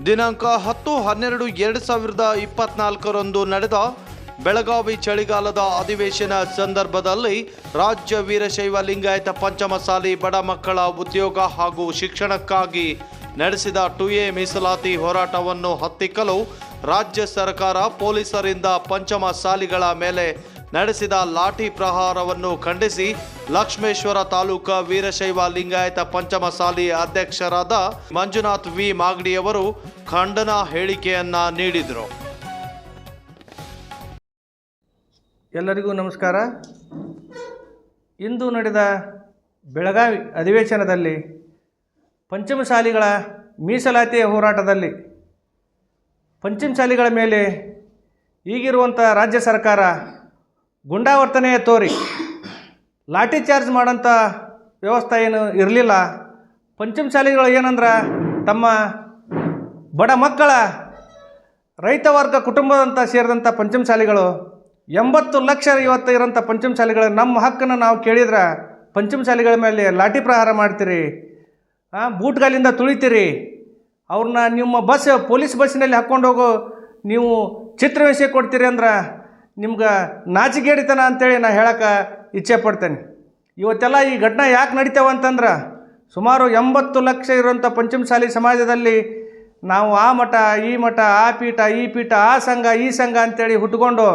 ದಿನಾಂಕ ಹತ್ತು ಹನ್ನೆರಡು ಎರಡು ಸಾವಿರದ ಇಪ್ಪತ್ನಾಲ್ಕರಂದು ನಡೆದ ಬೆಳಗಾವಿ ಚಳಿಗಾಲದ ಅಧಿವೇಶನ ಸಂದರ್ಭದಲ್ಲಿ ರಾಜ್ಯ ವೀರಶೈವ ಲಿಂಗಾಯತ ಪಂಚಮಸಾಲಿ ಬಡ ಮಕ್ಕಳ ಉದ್ಯೋಗ ಹಾಗೂ ಶಿಕ್ಷಣಕ್ಕಾಗಿ ನಡೆಸಿದ ಟು ಎ ಮೀಸಲಾತಿ ಹೋರಾಟವನ್ನು ಹತ್ತಿಕ್ಕಲು ರಾಜ್ಯ ಸರ್ಕಾರ ಪೊಲೀಸರಿಂದ ಪಂಚಮಸಾಲಿಗಳ ಮೇಲೆ ನಡೆಸಿದ ಲಾಠಿ ಪ್ರಹಾರವನ್ನು ಖಂಡಿಸಿ ಲಕ್ಷ್ಮೇಶ್ವರ ತಾಲೂಕಾ ವೀರಶೈವ ಲಿಂಗಾಯತ ಪಂಚಮಸಾಲಿ ಅಧ್ಯಕ್ಷರಾದ ಮಂಜುನಾಥ್ ವಿ ಮಾಗಡಿಯವರು ಖಂಡನ ಹೇಳಿಕೆಯನ್ನ ನೀಡಿದರು. ಎಲ್ಲರಿಗೂ ನಮಸ್ಕಾರ. ಇಂದು ನಡೆದ ಬೆಳಗಾವಿ ಅಧಿವೇಶನದಲ್ಲಿ ಪಂಚಮಸಾಲಿಗಳ ಮೀಸಲಾತಿಯ ಹೋರಾಟದಲ್ಲಿ ಪಂಚಮಸಾಲಿಗಳ ಮೇಲೆ ಈಗಿರುವಂಥ ರಾಜ್ಯ ಸರ್ಕಾರ ಗುಂಡಾವರ್ತನೆಯ ತೋರಿ. ಲಾಠಿ ಚಾರ್ಜ್ ಮಾಡೋಂಥ ವ್ಯವಸ್ಥೆ ಏನು ಇರಲಿಲ್ಲ. ಪಂಚಮಸಾಲಿಗಳು ಏನಂದ್ರೆ, ತಮ್ಮ ಬಡ ಮಕ್ಕಳ ರೈತ ವರ್ಗ ಕುಟುಂಬದಂತ ಸೇರಿದಂಥ ಪಂಚಮಸಾಲಿಗಳು ಎಂಬತ್ತು ಲಕ್ಷ ಇವತ್ತು ಇರೋಂಥ ಪಂಚಮಸಾಲಿಗಳು ನಮ್ಮ ಹಕ್ಕನ್ನು ನಾವು ಕೇಳಿದ್ರೆ ಪಂಚಮಸಾಲಿಗಳ ಮೇಲೆ ಲಾಠಿ ಪ್ರಹಾರ ಮಾಡ್ತೀರಿ ಬೂಟ್ಗಾಲಿಂದ ತುಳಿತೀರಿ. ಅವ್ರನ್ನ ನಿಮ್ಮ ಬಸ್, ಪೊಲೀಸ್ ಬಸ್ಸಿನಲ್ಲಿ ಹಾಕ್ಕೊಂಡು ಹೋಗೋ, ನೀವು ಚಿತ್ರಹಿಂಸೆ ಕೊಡ್ತೀರಿ ಅಂದ್ರೆ ನಿಮ್ಗೆ ನಾಚಿಗೇಡಿತನ ಅಂತೇಳಿ ನಾ ಹೇಳಕ್ಕೆ ಇಚ್ಛೆ ಪಡ್ತೇನೆ. ಇವತ್ತೆಲ್ಲ ಈ ಘಟನೆ ಯಾಕೆ ನಡಿತೇವೆ ಅಂತಂದ್ರೆ ಸುಮಾರು ಎಂಬತ್ತು ಲಕ್ಷ ಇರುವಂಥ ಪಂಚಮಸಾಲಿ ಸಮಾಜದಲ್ಲಿ ನಾವು ಆ ಮಠ, ಈ ಮಠ, ಆ ಪೀಠ, ಈ ಪೀಠ, ಆ ಸಂಘ, ಈ ಸಂಘ ಅಂತೇಳಿ ಹುಟ್ಕೊಂಡು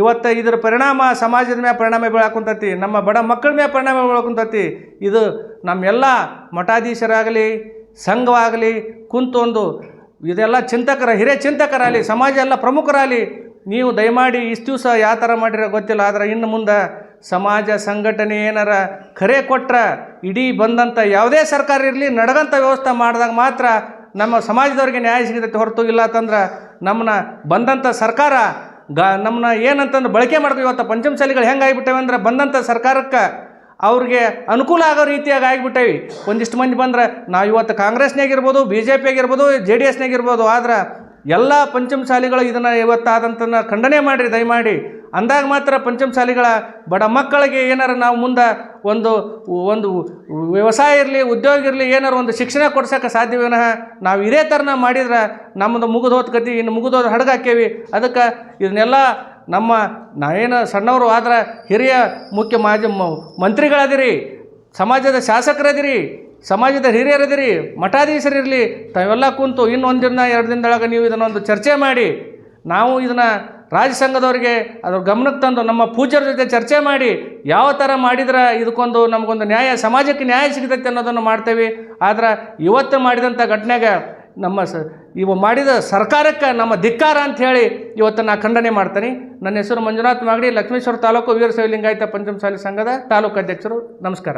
ಇವತ್ತು ಇದರ ಪರಿಣಾಮ ಸಮಾಜದ ಮೇಲೆ ಪರಿಣಾಮ ಬೀಳಾಕುಂತತಿ ನಮ್ಮ ಬಡ ಮಕ್ಕಳ ಮೇಲೆ ಪರಿಣಾಮ ಬೀಳಾಕುಂತತಿ ಇದು ನಮ್ಮೆಲ್ಲ ಮಠಾಧೀಶರಾಗಲಿ, ಸಂಘವಾಗಲಿ ಕುಂತೊಂದು ಇದೆಲ್ಲ ಚಿಂತಕರ ಹಿರಿಯ ಚಿಂತಕರಾಗಲಿ ಸಮಾಜ ಎಲ್ಲ ಪ್ರಮುಖರಾಗಲಿ ನೀವು ದಯಮಾಡಿ ಇಷ್ಟು ದಿವಸ ಯಾವ ಥರ ಮಾಡಿರೋ ಗೊತ್ತಿಲ್ಲ, ಆದರೆ ಇನ್ನು ಮುಂದೆ ಸಮಾಜ ಸಂಘಟನೆ ಏನಾರ ಕರೆ ಕೊಟ್ಟರೆ ಇಡೀ ಬಂದಂಥ ಯಾವುದೇ ಸರ್ಕಾರ ಇರಲಿ ನಡಗಂಥ ವ್ಯವಸ್ಥೆ ಮಾಡಿದಾಗ ಮಾತ್ರ ನಮ್ಮ ಸಮಾಜದವ್ರಿಗೆ ನ್ಯಾಯ ಸಿಗುತ್ತೆ ಹೊರತು ಇಲ್ಲ ಅಂತಂದ್ರೆ ನಮ್ಮನ್ನ ಬಂದಂಥ ಸರ್ಕಾರ ಗ, ನಮ್ಮನ್ನ ಏನಂತಂದು ಬಳಕೆ ಮಾಡ್ಕೊ ಇವತ್ತು ಪಂಚಮಸಾಲಿಗಳು ಹೆಂಗೆ ಆಗಿಬಿಟ್ಟವೆ ಅಂದ್ರೆ ಬಂದಂಥ ಸರ್ಕಾರಕ್ಕೆ ಅವ್ರಿಗೆ ಅನುಕೂಲ ಆಗೋ ರೀತಿಯಾಗಿ ಆಗಿಬಿಟ್ಟೇವಿ. ಒಂದಿಷ್ಟು ಮಂದಿ ಬಂದ್ರೆ, ನಾವು ಇವತ್ತು ಕಾಂಗ್ರೆಸ್ನಾಗಿರ್ಬೋದು ಬಿ ಜೆ ಪಿಯಾಗಿರ್ಬೋದು ಜೆ ಡಿ ಎಸ್ನಾಗಿರ್ಬೋದು ಆದ್ರೆ ಎಲ್ಲ ಪಂಚಮಸಾಲಿಗಳು ಇದನ್ನು ಇವತ್ತಾದಂಥ ಖಂಡನೆ ಮಾಡಿರಿ, ದಯಮಾಡಿ. ಅಂದಾಗ ಮಾತ್ರ ಪಂಚಮಸಾಲಿಗಳ ಬಡ ಮಕ್ಕಳಿಗೆ ಏನಾರು ನಾವು ಮುಂದೆ ಒಂದು ಒಂದು ವ್ಯವಸಾಯ ಇರಲಿ, ಉದ್ಯೋಗ ಇರಲಿ, ಏನಾರು ಒಂದು ಶಿಕ್ಷಣ ಕೊಡ್ಸೋಕೆ ಸಾಧ್ಯವೇನ ನಾವು ಇದೇ ಥರನ ಮಾಡಿದ್ರೆ ನಮ್ಮದು ಮುಗಿದೋದ ಗತಿ, ಇನ್ನು ಮುಗಿದೋದ ಹಡಗಾಕೇವಿ. ಅದಕ್ಕೆ ಇದನ್ನೆಲ್ಲ ನಮ್ಮ ನಾವೇನು ಸಣ್ಣವರು ಆದ್ರೆ ಹಿರಿಯ ಮುಖ್ಯ ಮಾಜಿ ಮಂತ್ರಿಗಳಾದಿರಿ ಮಂತ್ರಿಗಳದಿರಿ, ಸಮಾಜದ ಶಾಸಕರದಿರಿ ಸಮಾಜದ ಹಿರಿಯರದಿರಿ ಮಠಾಧೀಶರಿರಲಿ ತಾವೆಲ್ಲ ಕುಂತು ಇನ್ನೊಂದು ದಿನ, ಎರಡು ದಿನದೊಳಗೆ ನೀವು ಇದನ್ನೊಂದು ಚರ್ಚೆ ಮಾಡಿ, ನಾವು ಇದನ್ನು ರಾಜ್ಯ ಸಂಘದವ್ರಿಗೆ ಅದ್ರ ಗಮನಕ್ಕೆ ತಂದು ನಮ್ಮ ಪೂಜ್ಯರ ಜೊತೆ ಚರ್ಚೆ ಮಾಡಿ, ಯಾವ ಥರ ಮಾಡಿದ್ರೆ ಇದಕ್ಕೊಂದು ನಮಗೊಂದು ನ್ಯಾಯ, ಸಮಾಜಕ್ಕೆ ನ್ಯಾಯ ಸಿಗ್ತೈತೆ ಅನ್ನೋದನ್ನು ಮಾಡ್ತೇವೆ. ಆದ್ರೆ ಇವತ್ತು ಮಾಡಿದಂಥ ಘಟನೆಗೆ ನಮ್ಮ ಸ, ಇವು ಮಾಡಿದ ಸರ್ಕಾರಕ್ಕೆ ನಮ್ಮ ಧಿಕ್ಕಾರ ಅಂತ ಹೇಳಿ ಇವತ್ತು ನಾನು ಖಂಡನೆ ಮಾಡ್ತೀನಿ. ನನ್ನ ಹೆಸರು ಮಂಜುನಾಥ್ ಮಾಗಡಿ, ಲಕ್ಷ್ಮೇಶ್ವರ ತಾಲೂಕು ಲಿಂಗಾಯತ ಪಂಚಮಸಾಲಿ ಸಂಘದ ತಾಲೂಕು ಅಧ್ಯಕ್ಷರು. ನಮಸ್ಕಾರ.